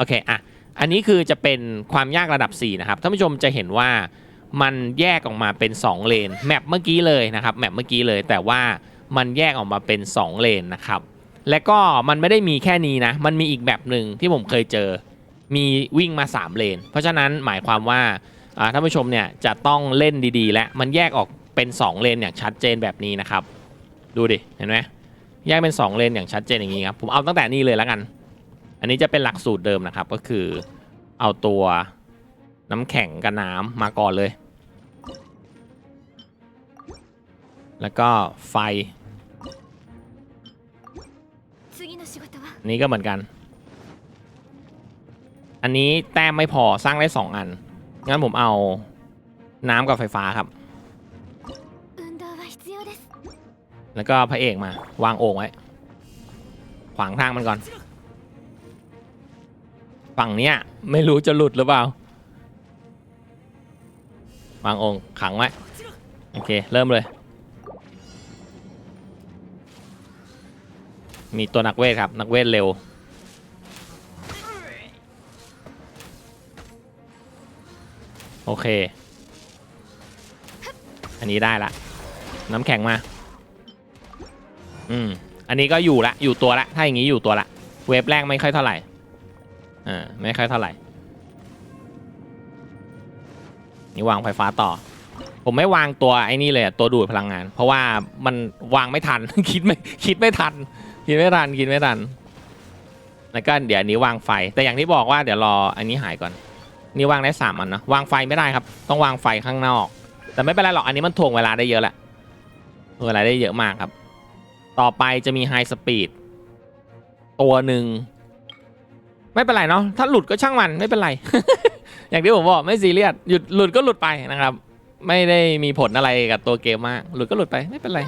โอเคอะอันนี้คือจะเป็นความยากระดับ 4 นะครับท่านผู้ชมจะเห็นว่ามันแยกออกมาเป็น 2 เลนแมปเมื่อกี้เลยนะครับแมปเมื่อกี้เลย แต่ว่ามันแยกออกมาเป็น 2 เลนนะครับ และก็มันไม่ได้มีแค่นี้นะ มันมีอีกแบบหนึ่งที่ผมเคยเจอ มีวิ่งมา 3 เลน เพราะฉะนั้นหมายความว่าท่านผู้ชมเนี่ยจะต้องเล่นดีๆ และมันแยกออกเป็น 2 เลนอย่างชัดเจนแบบนี้นะครับ ดูดิเห็นไหมแยกเป็น 2 เลนอย่างชัดเจนอย่างนี้ครับผมเอาตั้งแต่นี้เลยแล้วกัน อันนี้จะเป็นหลักสูตรเดิมนะครับ ก็คือเอาตัวน้ำแข็งกับน้ำมาก่อนเลย แล้วก็ไฟ นี่ก็เหมือนกัน อันนี้แต้มไม่พอสร้างได้ 2 อัน งั้นผมเอาน้ำกับไฟฟ้าครับ แล้วก็พระเอกมาวางโอ่งไว้ ขวางทางมันก่อน ฝั่งเนี้ยไม่รู้จะหลุดหรือเปล่าวางโอ่งขังไว้ โอเค เริ่มเลย มีตัวนักเวทครับ นักเวทเร็ว โอเค อันนี้ได้ละ น้ำแข็งมา อืม อันนี้ก็อยู่ละ อยู่ตัวละ ถ้าอย่างนี้อยู่ตัวละ เวฟแรกไม่ค่อยเท่าไหร่ อ่าไม่ค่อยเท่าไหร่ นี่วางไฟฟ้าต่อ ผมไม่วางตัวไอ้นี่เลยอะตัวดูดพลังงาน เพราะว่ามันวางไม่ทัน คิดไม่คิดไม่ทัน คิดไม่ทันคิดไม่ทันแล้วก็เดี๋ยวนนี้วางไฟ แต่อย่างที่บอกว่าเดี๋ยวรออันนี้หายก่อน นี่วางได้สามอันนะวางไฟไม่ได้ครับ ต้องวางไฟข้างนอก แต่ไม่เป็นไรหรอกอันนี้มันถ่วงเวลาได้เยอะแหละถ่วงเวลาได้เยอะมากครับ ต่อไปจะมีไฮสปีดตัวหนึ่ง ไม่เป็นไรเนาะถ้าหลุดก็ช่างมันไม่เป็นไร อย่างที่ผมบอกไม่ซีเรียสหยุดหลุดก็หลุดไปนะครับ ไม่ได้มีผลอะไรกับตัวเกมมาก หลุดก็หลุดไปไม่เป็นไร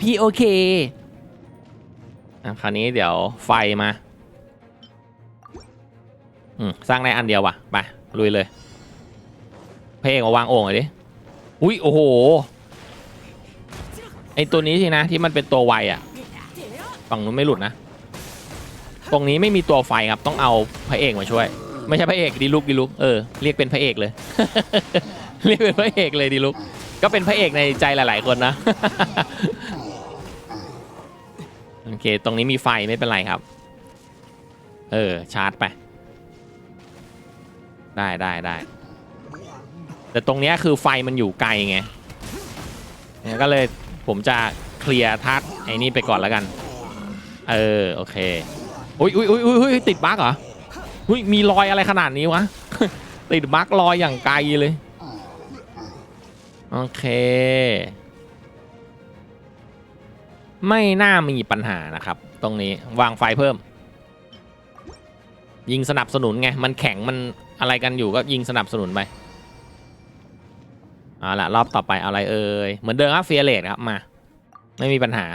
พี่โอเคอะคราวนี้เดี๋ยวไฟมาอืมสร้างในอันเดียววะไปลุยเลยพระเอกมาวางโอ่งเลยดิอุ้ยโอ้โหไอตัวนี้สินะที่มันเป็นตัวไวอะฝั่งนู้นไม่หลุดนะ ตรงนี้ไม่มีตัวไฟครับต้องเอาพระเอกมาช่วย ไม่ใช่พระเอกดีลุกดีลุกเออเรียกเป็นพระเอกเลย เรียกเป็นพระเอกเลยดีลุกก็เป็นพระเอกในใจหลาย ๆ คนนะโอเค ตรงนี้มีไฟไม่เป็นไรครับ เออ ชาร์จไป ได้ได้ได้ แต่ตรงนี้คือไฟมันอยู่ไกลไงเนี่ยก็เลยผมจะเคลียร์ทัดไอ้นี่ไปก่อนแล้วกัน เออ โอเค อุ้ยอุ้ยอุ้ยอุ้ยอุ้ยติดบั๊กเหรออุ้ยมีรอยอะไรขนาดนี้วะ ติดบั๊กรอยอย่างไกลเลย โอเค ไม่น่ามีปัญหานะครับ ตรงนี้วางไฟเพิ่ม ยิงสนับสนุนไง มันแข็งมันอะไรกันอยู่ก็ยิงสนับสนุนไปเอาละรอบต่อไปเอาอะไรเอ่ยเหมือนเดิมครับเฟียเลตครับมา ไม่มีปัญหา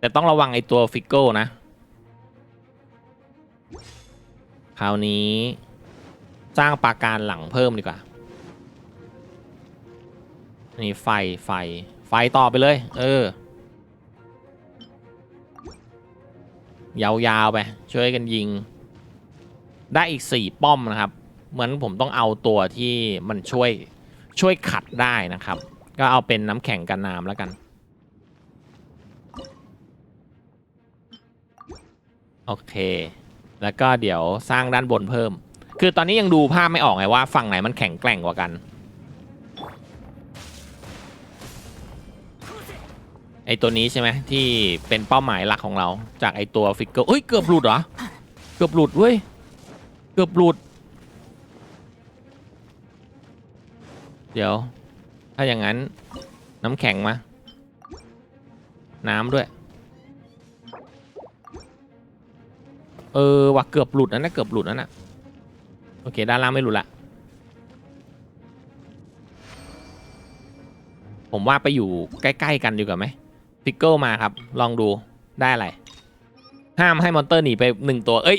แต่ต้องระวังไอตัวฟิกโก้นะ คราวนี้สร้างปราการหลังเพิ่มดีกว่า นี่ไฟไฟไฟต่อไปเลย เออ ยาวๆไป ช่วยกันยิง ได้อีก4ป้อมนะครับ เหมือนผมต้องเอาตัวที่มันช่วยช่วยขัดได้นะครับ ก็เอาเป็นน้ำแข็งกันน้ำแล้วกัน โอเค แล้วก็เดี๋ยวสร้างด้านบนเพิ่ม คือตอนนี้ยังดูภาพไม่ออกไงว่าฝั่งไหนมันแข็งแกร่งกว่ากัน ไอตัวนี้ใช่ไหมที่เป็นเป้าหมายหลักของเรา จากไอตัวฟิกเกอร์เอ้ยเกือบหลุดเหรอ เกือบหลุดเว้ย เกือบหลุด เดี๋ยว ถ้าอย่างนั้นน้ำแข็งมา น้ำด้วย เออว่ะเกือบหลุดนั่นนะเกือบหลุดนั่นนะโอเค ด้านล่างไม่หลุดละ ผมว่าไปอยู่ใกล้ๆกันดีกว่าไหมฟิกเกิลมาครับ ลองดูได้อะไร ห้ามให้มอนเตอร์หนีไปหนึ่งตัว เอ้ย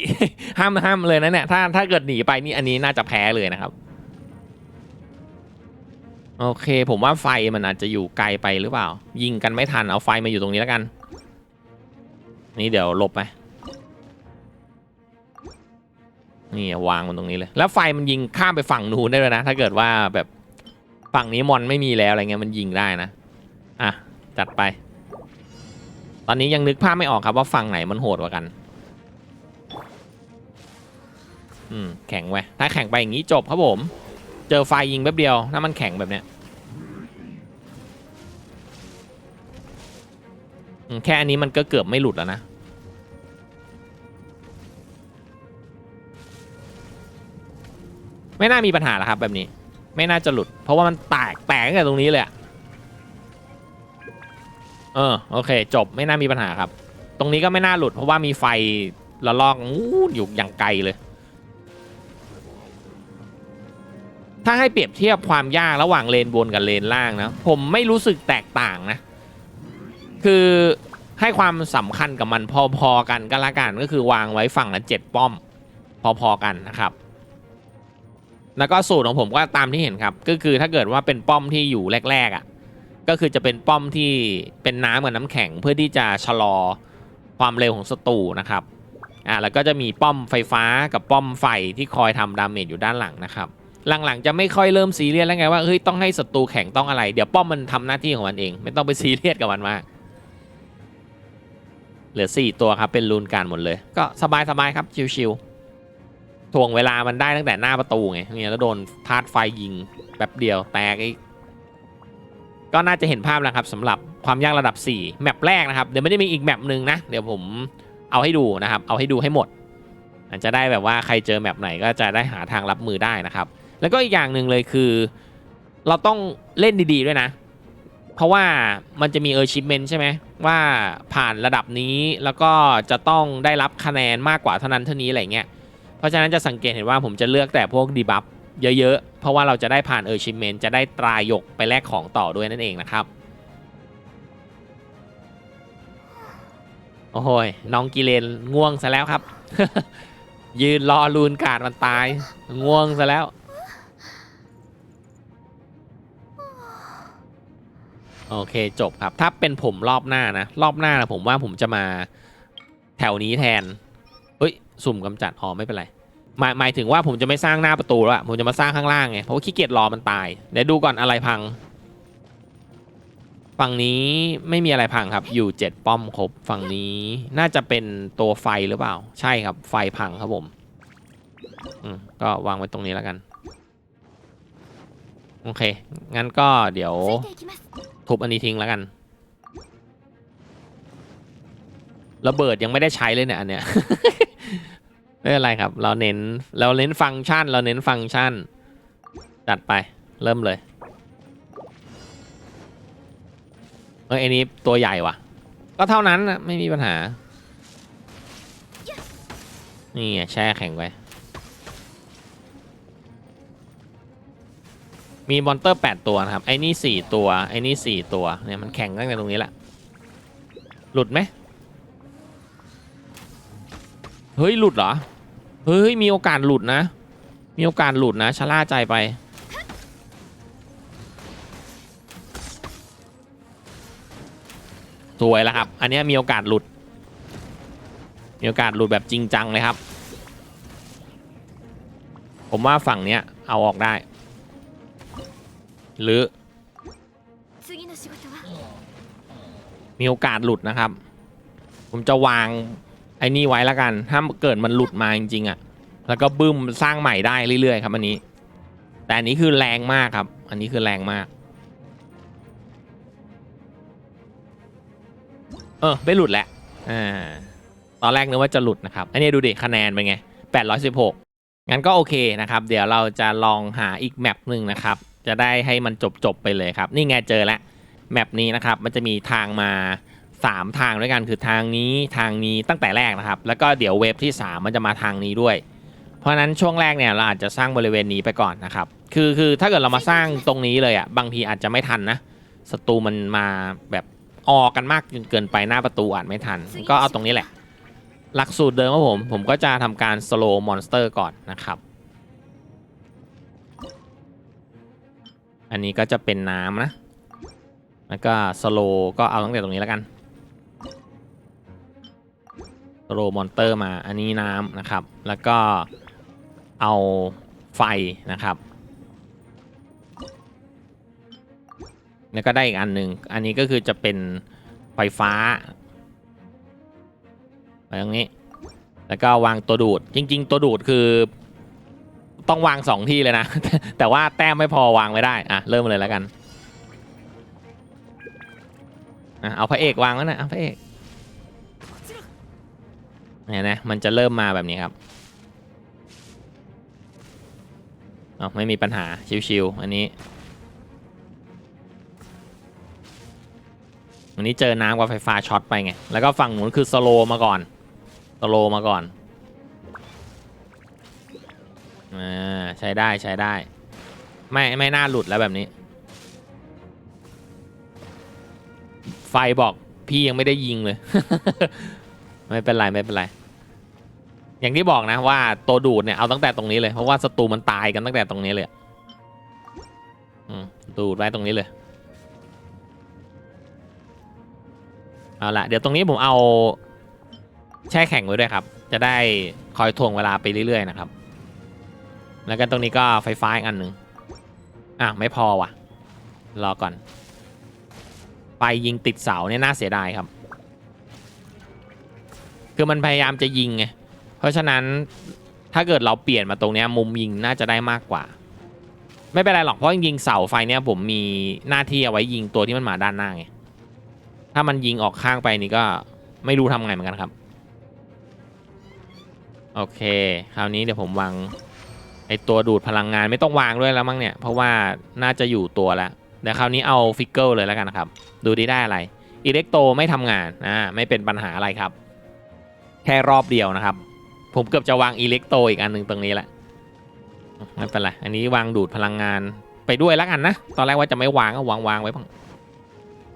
ห้ามห้ามเลยนะเนี่ย ถ้าถ้าเกิดหนีไปนี่อันนี้น่าจะแพ้เลยนะครับ โอเค ผมว่าไฟมันอาจจะอยู่ไกลไปหรือเปล่า ยิงกันไม่ทันเอาไฟมาอยู่ตรงนี้แล้วกัน นี่เดี๋ยวหลบไป นี่วางมันตรงนี้เลย แล้วไฟมันยิงข้ามไปฝั่งนู้นได้เลยนะ ถ้าเกิดว่าแบบฝั่งนี้มอนไม่มีแล้วอะไรเงี้ยมันยิงได้นะ อะ จัดไป ตอนนี้ยังนึกภาพไม่ออกครับว่าฝั่งไหนมันโหดกว่ากัน อืม แข็งไว้ถ้าแข็งไปอย่างนี้จบครับผม เจอไฟยิงแป๊บเดียว ถ้ามันแข็งแบบเนี้ยแค่อันนี้มันก็เกือบไม่หลุดแล้วนะ ไม่น่ามีปัญหาแล้วครับแบบนี้ ไม่น่าจะหลุด เพราะว่ามันแตกแตกตั้งแต่ตรงนี้เลยอะเออโอเค จบไม่น่ามีปัญหาครับ ตรงนี้ก็ไม่น่าหลุด เพราะว่ามีไฟละลอกอู้อยู่อย่างไกลเลย ถ้าให้เปรียบเทียบความยากระหว่างเลนบนกับเลนล่างนะ ผมไม่รู้สึกแตกต่างนะ คือให้ความสำคัญกับมันพอๆกันก็แล้วกันก็คือวางไว้ฝั่งละเจ็ดป้อม พอๆกันนะครับ แล้วก็สูตรของผมก็ตามที่เห็นครับ ก็คือถ้าเกิดว่าเป็นป้อมที่อยู่แรกๆอะ่ะก็คือจะเป็นป้อมที่เป็นน้ำกับน้ำแข็งเพื่อที่จะชะลอความเร็วของศัตรูนะครับอ่าแล้วก็จะมีป้อมไฟฟ้ากับป้อมไฟที่คอยทำดาเมจอยู่ด้านหลังนะครับ หลังๆจะไม่ค่อยเริ่มซีเรียสแล้วไงว่าเฮ้ยต้องให้ศัตรูแข็งต้องอะไร เดี๋ยวป้อมมันทำหน้าที่ของมันเอง ไม่ต้องไปซีเรียสกับมันมากเหลือ 4 ตัวครับเป็นรูนการหมดเลย ก็สบายๆครับชิวๆ ถ่วงเวลามันได้ตั้งแต่หน้าประตูไงเนี่ยแล้วโดนธาตุไฟยิงแป๊บเดียวแตกอีกก็น่าจะเห็นภาพแล้วครับสำหรับความยากระดับ 4 แมปแรกนะครับ เดี๋ยวไม่ได้มีอีกแมปหนึ่งนะ เดี๋ยวผมเอาให้ดูนะครับ เอาให้ดูให้หมดอาจจะได้แบบว่าใครเจอแมปไหนก็จะได้หาทางรับมือได้นะครับ แล้วก็อีกอย่างหนึ่งเลยคือ เราต้องเล่นดีๆด้วยนะ เพราะว่ามันจะมีเออร์ชิ m เมนใช่ไหมว่าผ่านระดับนี้แล้วก็จะต้องได้รับคะแนนมากกว่าเท่านั้นเท่านี้อะไรเงี้ย เพราะฉะนั้นจะสังเกตเห็นว่าผมจะเลือกแต่พวกดีบัฟเยอะๆ เพราะว่าเราจะได้ผ่านเออร์ชิเมนจะได้ตรายยกไปแลกของต่อด้วยนั่นเองนะครับ โอ้โหน้องกิเลนง่วงซะแล้วครับ ยืนรอลูนการ์ดมันตาย ง่วงซะแล้วโอเคจบครับ ถ้าเป็นผมรอบหน้านะ รอบหน้านะผมว่าผมจะมาแถวนี้แทน สุ่มกำจัดอ๋อไม่เป็นไรหมายหมายถึงว่าผมจะไม่สร้างหน้าประตูแล้วผมจะมาสร้างข้างล่างไงเพราะว่าขี้เกียจรอมันตายเดี๋ยวดูก่อนอะไรพัง ฝั่งนี้ไม่มีอะไรพังครับ อยู่เจ็ดป้อมครบฝั่งนี้น่าจะเป็นตัวไฟหรือเปล่า ใช่ครับ ไฟพังครับผมก็วางไว้ตรงนี้แล้วกัน โอเค งั้นก็เดี๋ยวทุบอันนี้ทิ้งแล้วกันระเบิดยังไม่ได้ใช้เลยเนี่ยอันเนี้ย ไม่เป็นไรครับ เราเน้นเราเน้นฟังก์ชัน เราเน้นฟังก์ชัน จัดไปเริ่มเลยเอ้ยอันนี้ตัวใหญ่ว่ะ ก็เท่านั้นนะไม่มีปัญหา นี่ไงแช่แข็งไว้ มีมอนเตอร์ 8 ตัวนะครับ ไอ้นี่4ตัว ไอ้นี่4ตัว เนี่ยมันแข่งตั้งแต่ตรงนี้แหละ หลุดไหม เฮ้ย หลุดเหรอ เฮ้ยมีโอกาสหลุดนะ มีโอกาสหลุดนะชะล่าใจไป สวยแล้วครับ อันนี้มีโอกาสหลุด มีโอกาสหลุดแบบจริงจังเลยครับ ผมว่าฝั่งเนี้ยเอาออกได้ หรือ มีโอกาสหลุดนะครับ ผมจะวาง ไอ้นี่ไว้แล้วกัน ถ้าเกิดมันหลุดมาจริงๆอะ่ะ แล้วก็บึ้มสร้างใหม่ได้เรื่อยๆครับอันนี้ แต่อันนี้คือแรงมากครับ อันนี้คือแรงมาก เออไม่หลุดแหละ อ่า ตอนแรกนึกว่าจะหลุดนะครับ อันนี้ดูดิคะแนนเป็นไง 816 งั้นก็โอเคนะครับ เดี๋ยวเราจะลองหาอีกแมปหนึ่งนะครับ จะได้ให้มันจบๆไปเลยครับ นี่ไงเจอแล้ว แมปนี้นะครับ มันจะมีทางมา 3 ทางด้วยกันคือทางนี้ทางนี้ตั้งแต่แรกนะครับ แล้วก็เดี๋ยวเวฟที่ 3 มันจะมาทางนี้ด้วย เพราะนั้นช่วงแรกเนี่ยเราอาจจะสร้างบริเวณนี้ไปก่อนนะครับ คือคือถ้าเกิดเรามาสร้างตรงนี้เลยอะบางทีอาจจะไม่ทันนะศัตรูมันมาแบบออกกันมากจนเกินไปหน้าประตูอาจไม่ทัน ก็เอาตรงนี้แหละ หลักสูตรเดิมของผม ผมก็จะทำการ slow monster ก่อนนะครับ อันนี้ก็จะเป็นน้ำนะแล้วก็สโลก็เอาตั้งแต่ตรงนี้แล้วกัน โลมอนเตอร์มาอันนี้น้ำนะครับ แล้วก็เอาไฟนะครับ แล้วก็ได้อีกอันหนึ่งอันนี้ก็คือจะเป็นไฟฟ้าไปตรงนี้ แล้วก็วางตัวดูดจริง ๆ ตัวดูดคือต้องวางสองที่เลยนะ แต่ว่าแต้มไม่พอวางไม่ได้อะเริ่มเลยแล้วกันอะเอาพระเอกวางแล้วนะเอาพระเอก เนี่ยนะมันจะเริ่มมาแบบนี้ครับเอาไม่มีปัญหาชิวๆอันนี้อันนี้เจอน้ำกับไฟฟ้าช็อตไปไง แล้วก็ฝั่งหนุนคือสโลมาก่อนสโลมาก่อนอ่าใช้ได้ใช้ได้ ไม่ไม่น่าหลุดแล้วแบบนี้ ไฟบอกพี่ยังไม่ได้ยิงเลย ไม่เป็นไรไม่เป็นไร อย่างที่บอกนะว่าตัวดูดเนี่ยเอาตั้งแต่ตรงนี้เลยเพราะว่าศัตรูมันตายกันตั้งแต่ตรงนี้เลยดูดไว้ตรงนี้เลย เอาละเดี๋ยวตรงนี้ผมเอาแช่แข็งไว้ด้วยครับ จะได้คอยถ่วงเวลาไปเรื่อยๆนะครับ แล้วก็ตรงนี้ก็ไฟฟ้าอีกอันหนึ่งอะไม่พอว่ะ รอก่อน ไปยิงติดเสาเนี่ยน่าเสียดายครับ คือมันพยายามจะยิงไง เพราะฉะนั้นถ้าเกิดเราเปลี่ยนมาตรงเนี้ยมุมยิงน่าจะได้มากกว่า ไม่เป็นไรหรอกเพราะจริงเสาไฟเนี่ยผมมีหน้าที่เอาไว้ยิงตัวที่มันมาด้านหน้าไง ถ้ามันยิงออกข้างไปนี่ก็ไม่รู้ทำไงเหมือนกันครับ โอเค คราวนี้เดี๋ยวผมวางไอตัวดูดพลังงานไม่ต้องวางด้วยแล้วมั้งเนี่ย เพราะว่าน่าจะอยู่ตัวแล้วเดี๋ยวคราวนี้เอาฟิกเกิลเลยแล้วกันนะครับ ดูดีได้อะไรอิเล็กโตไม่ทำงานอ่าไม่เป็นปัญหาอะไรครับ แค่รอบเดียวนะครับ ผมเกือบจะวางอิเล็กโตอีกอันหนึ่งตรงนี้แหละไม่เป็นไรอันนี้วางดูดพลังงานไปด้วยแล้วกันนะ ตอนแรกว่าจะไม่วางก็วางวางไว้บ้าง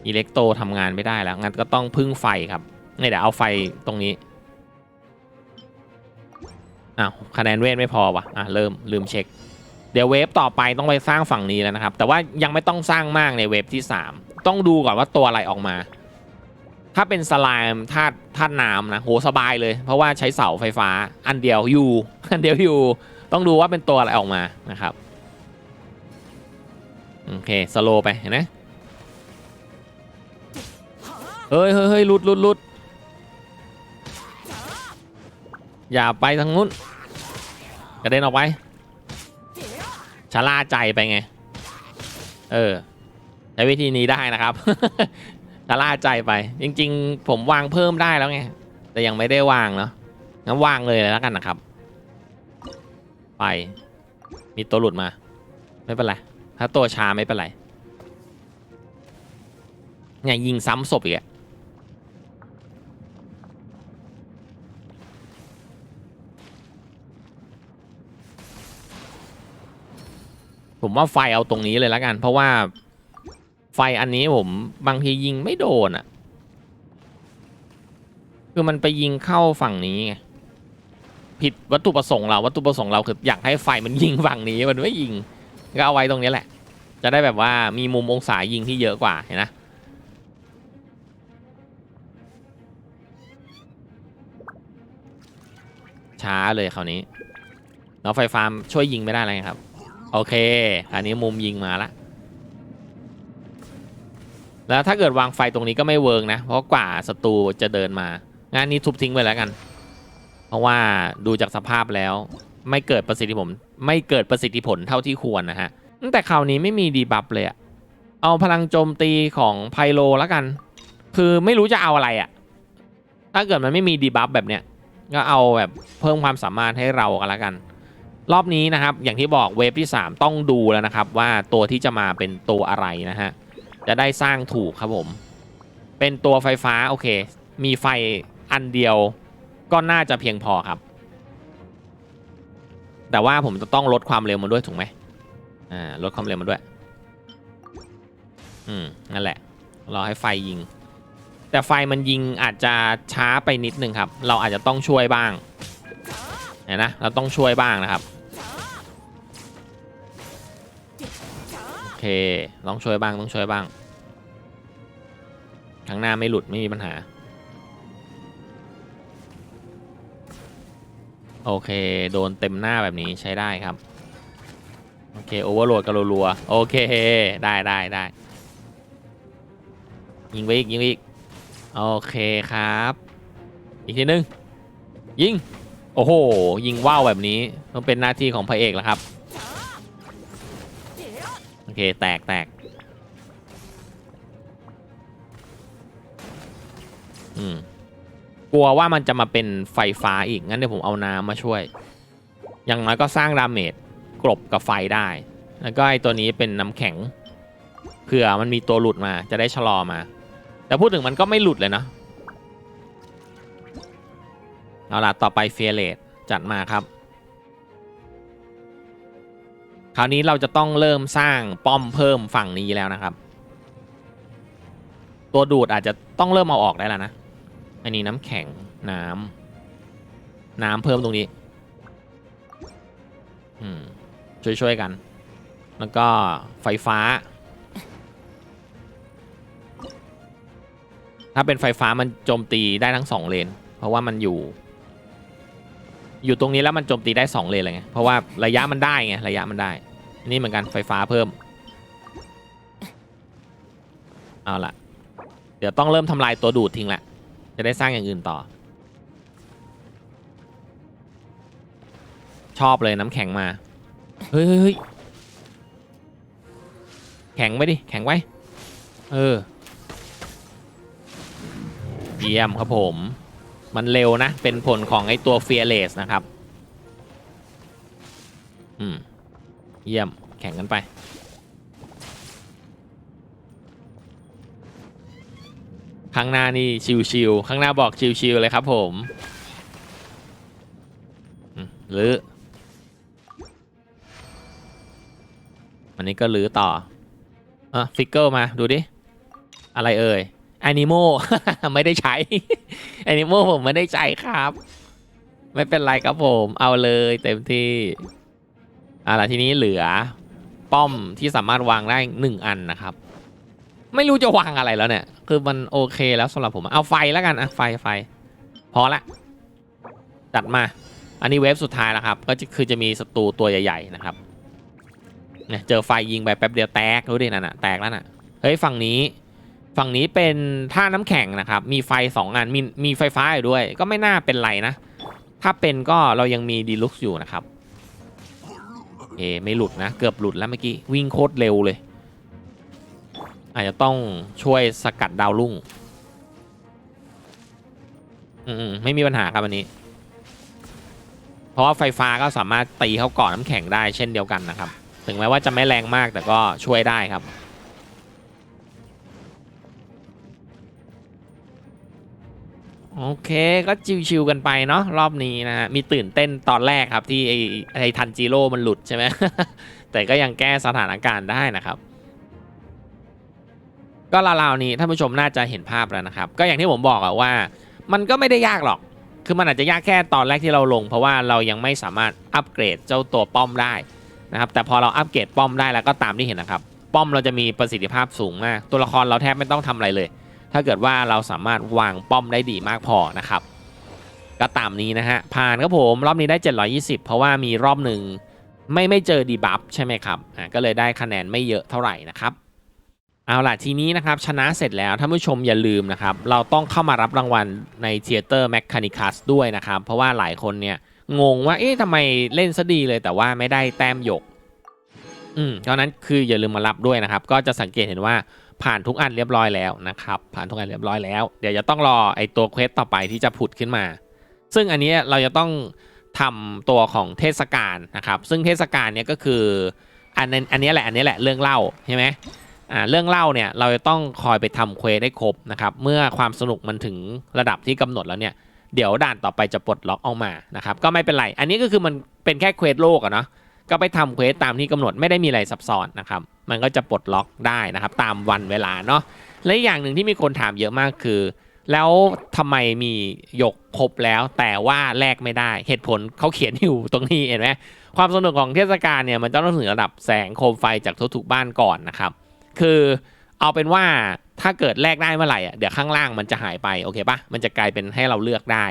อิเล็กโตทำงานไม่ได้แล้วงั้นก็ต้องพึ่งไฟครับนี่เดี๋ยวเอาไฟตรงนี้อ้าวคะแนนเวทไม่พอว่ะอะเริ่มลืมเช็ค เดี๋ยวเวฟต่อไปต้องไปสร้างฝั่งนี้แล้วนะครับ แต่ว่ายังไม่ต้องสร้างมากในเวฟที่ 3 ต้องดูก่อนว่าตัวอะไรออกมา ถ้าเป็นสไลม์ธาตุธาตุน้ำนะโหสบายเลย เพราะว่าใช้เสาไฟฟ้าอันเดียวอยู่อันเดียวอยู่ต้องดูว่าเป็นตัวอะไรออกมานะครับโอเคสโลไปเห็นไหมเฮ้ยเฮ้ยเฮ้ยลุดลุดลุดอย่าไปทางนู้นกระเด็นออกไปชะล่าใจไปไง เออใช้วิธีนี้ได้นะครับ ชะล่าใจไป จริง ๆ ผมวางเพิ่มได้แล้วไง แต่ยังไม่ได้วางเนาะงั้นวางเลยแล้วกันนะครับ ไป มีตัวหลุดมา ไม่เป็นไร ถ้าตัวช้าไม่เป็นไรเนี่ยยิงซ้ำศพอีกอะผมว่าไฟเอาตรงนี้เลยแล้วกัน เพราะว่า ไฟอันนี้ผมบางทียิงไม่โดนอะ่ะ คือมันไปยิงเข้าฝั่งนี้ไงผิดวัตถุประสงค์เราวัตถุประสงค์เราคืออยากให้ไฟมันยิงฝั่งนี้มันไม่ยิงก็เอาไว้ตรงนี้แหละ จะได้แบบว่ามีมุมองศายิงที่เยอะกว่าเห็นนะช้าเลยคราวนี้แล้วไฟฟ้าช่วยยิงไม่ได้เลยครับ โอเค อันนี้มุมยิงมาละ แล้วถ้าเกิดวางไฟตรงนี้ก็ไม่เวิร์กนะ เพราะกว่าศัตรูจะเดินมา งานนี้ทุบทิ้งไปแล้วกัน เพราะว่าดูจากสภาพแล้ว ไม่เกิดประสิทธิผล ไม่เกิดประสิทธิผลเท่าที่ควรนะฮะแต่คราวนี้ไม่มีดีบัฟเลยอะเอาพลังโจมตีของไพโลแล้วกัน คือไม่รู้จะเอาอะไรอะถ้าเกิดมันไม่มีดีบัฟแบบเนี้ยก็เอาแบบเพิ่มความสามารถให้เรากันแล้วกัน รอบนี้นะครับ อย่างที่บอกเวฟที่ 3 ต้องดูแล้วนะครับ ว่าตัวที่จะมาเป็นตัวอะไรนะฮะ จะได้สร้างถูกครับผม เป็นตัวไฟฟ้าโอเค มีไฟอันเดียวก็น่าจะเพียงพอครับ แต่ว่าผมจะต้องลดความเร็วมันด้วยถูกไหมอ่าลดความเร็วมันด้วย อืมนั่นแหละ รอให้ไฟยิง แต่ไฟมันยิงอาจจะช้าไปนิดนึงครับ เราอาจจะต้องช่วยบ้างเห็นนะ เราต้องช่วยบ้างนะครับ ต้องช่วยบ้างต้องช่วยบ้าง ข้างหน้าไม่หลุดไม่มีปัญหา โอเค โดนเต็มหน้าแบบนี้ใช้ได้ครับ โอเคโอเวอร์โหลดกันรัวๆโอเค ได้ได้ได้ยิงไปอีกยิงไปอีก โอเคครับ อีกทีนึง ยิง โอ้โห ยิงว่าวแบบนี้ต้องเป็นหน้าที่ของพระเอกแล้วครับ เค แตกแตกอืมกลัวว่ามันจะมาเป็นไฟฟ้าอีก งั้นเดี๋ยวผมเอาน้ำมาช่วย อย่างน้อยก็สร้างดาเมจกลบกับไฟได้ แล้วก็ไอตัวนี้เป็นน้ำแข็งเผื่อมันมีตัวหลุดมาจะได้ชะลอมา แต่พูดถึงมันก็ไม่หลุดเลยเนาะเอาล่ะ ต่อไปเฟียเลตจัดมาครับ คราวนี้เราจะต้องเริ่มสร้างป้อมเพิ่มฝั่งนี้แล้วนะครับ ตัวดูดอาจจะต้องเริ่มเอาออกได้แล้วนะ อันนี้น้ำแข็งน้ำน้ำเพิ่มตรงนี้อช่วยๆกัน แล้วก็ไฟฟ้า ถ้าเป็นไฟฟ้ามันโจมตีได้ทั้งสองเลน เพราะว่ามันอยู่ อยู่ตรงนี้แล้วมันโจมตีได้สองเลนเลยไงเพราะว่าระยะมันได้ไงระยะมันได้ นี่เหมือนกันไฟฟ้าเพิ่ม เอาละเดี๋ยวต้องเริ่มทำลายตัวดูดทิ้งละจะได้สร้างอย่างอื่นต่อ ชอบเลยน้ำแข็งมาเฮ้ยเฮ้ยเฮ้ยแข็งไว้ดิแข็งไว้ เออ เยี่ยมครับผม มันเร็วนะ เป็นผลของไอตัว Fearless นะครับ อืม เยี่ยม แข่งกันไป ข้างหน้านี่ชิวๆข้างหน้าบอกชิวๆเลยครับผมหรืออันนี้ก็ลือต่ออะฟิกเกอร์มาดูดิ อะไรเอ่ยแอนิโม ไม่ได้ใช้ แอนิโมผมไม่ได้ใช้ครับ ไม่เป็นไรครับผม เอาเลยเต็มที่อะละทีนี้เหลือ ป้อมที่สามารถวางได้หนึ่งอันนะครับ ไม่รู้จะวางอะไรแล้วเนี่ย คือมันโอเคแล้วสำหรับผมเอาไฟแล้วกันอะไฟไฟ พอละจัดมา อันนี้เวฟสุดท้ายแล้วครับ ก็คือจะมีศัตรูตัวใหญ่ๆนะครับเนี่ยเจอไฟยิงไปแป๊บเดียวแตกรู้ดินั่นน่ะแตกแล้วน่ะเฮ้ยฝั่งนี้ ฝั่งนี้เป็นท่าน้ำแข็งนะครับ มีไฟสองอัน มีมีไฟฟ้าอยู่ด้วย ก็ไม่น่าเป็นไรนะ ถ้าเป็นก็เรายังมีดีลุกอยู่นะครับ เอไม่หลุดนะ เกือบหลุดแล้วเมื่อกี้ วิ่งโคตรเร็วเลย อาจจะต้องช่วยสกัดดาวรุ่ง อืมไม่มีปัญหาครับอันนี้ เพราะว่าไฟฟ้าก็สามารถตีเข้าก่อนน้ำแข็งได้เช่นเดียวกันนะครับ ถึงแม้ว่าจะไม่แรงมากแต่ก็ช่วยได้ครับ โอเคก็ชิวๆกันไปเนาะรอบนี้นะฮะมีตื่นเต้นตอนแรกครับที่ไอ้ไอ้ทันจิโร่มันหลุดใช่ไหม แต่ก็ยังแก้สถานการณ์ได้นะครับ ก็ราวๆนี้ท่านผู้ชมน่าจะเห็นภาพแล้วนะครับ ก็อย่างที่ผมบอกอะว่า มันก็ไม่ได้ยากหรอก คือมันอาจจะยากแค่ตอนแรกที่เราลง เพราะว่าเรายังไม่สามารถอัปเกรดเจ้าตัวป้อมได้นะครับแต่พอเราอัปเกรดป้อมได้แล้วก็ตามที่เห็นนะครับ ป้อมเราจะมีประสิทธิภาพสูงมากตัวละครเราแทบไม่ต้องทำอะไรเลย ถ้าเกิดว่าเราสามารถวางป้อมได้ดีมากพอนะครับ ก็ตามนี้นะฮะผ่านครับผมรอบนี้ได้ 720 เพราะว่ามีรอบหนึ่งไม่ไม่เจอดีบัฟใช่ไหมครับอ่าก็เลยได้คะแนนไม่เยอะเท่าไหร่นะครับเอาล่ะทีนี้นะครับชนะเสร็จแล้วท่านผู้ชมอย่าลืมนะครับเราต้องเข้ามารับรางวัลใน Theater Mechanicus ด้วยนะครับ เพราะว่าหลายคนเนี่ยงงว่าเอ๊ะทำไมเล่นซะดีเลยแต่ว่าไม่ได้แต้มหยก อืมเพราะนั้นคืออย่าลืมมารับด้วยนะครับ ก็จะสังเกตเห็นว่า ผ่านทุกอันเรียบร้อยแล้วนะครับ ผ่านทุกอันเรียบร้อยแล้ว เดี๋ยวจะต้องรอไอตัวเควสต่อไปที่จะผุดขึ้นมา ซึ่งอันนี้เราจะต้องทำตัวของเทศกาลนะครับ ซึ่งเทศกาลเนี่ยก็คืออันนั้นอันนี้แหละอันนี้แหละเรื่องเล่าใช่ไหมอ่าเรื่องเล่าเนี่ยเราจะต้องคอยไปทำเควสได้ครบนะครับ เมื่อความสนุกมันถึงระดับที่กำหนดแล้วเนี่ยเดี๋ยวด่านต่อไปจะปลดล็อกออกมานะครับ ก็ไม่เป็นไร อันนี้ก็คือมันเป็นแค่เควสโลกอะเนาะก็ไปทำเควสตามที่กำหนดไม่ได้มีอะไรซับซ้อนนะครับ มันก็จะปลดล็อกได้นะครับ ตามวันเวลาเนาะและอย่างหนึ่งที่มีคนถามเยอะมากคือ แล้วทำไมมีหยกครบแล้ว แต่ว่าแลกไม่ได้เหตุผลเขาเขียนอยู่ตรงนี้เห็นไหมความสนุกของเทศกาลเนี่ยมันจะต้องถึงระดับแสงโคมไฟจากทุกๆบ้านก่อนนะครับ คือเอาเป็นว่าถ้าเกิดแลกได้เมื่อไหร่อะเดี๋ยวข้างล่างมันจะหายไปโอเคปะมันจะกลายเป็นให้เราเลือกได้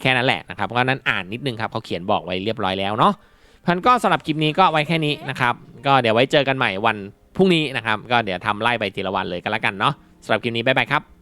แค่นั้นแหละนะครับเพราะนั้นอ่านนิดนึงครับเขาเขียนบอกไว้เรียบร้อยแล้วเนาะ พันก็สำหรับคลิปนี้ก็ไว้แค่นี้นะครับก็เดี๋ยวไว้เจอกันใหม่วันพรุ่งนี้นะครับ ก็เดี๋ยวทำไล่ไปทีละวันเลยกันละกันเนาะสำหรับคลิปนี้บ๊ายบายครับ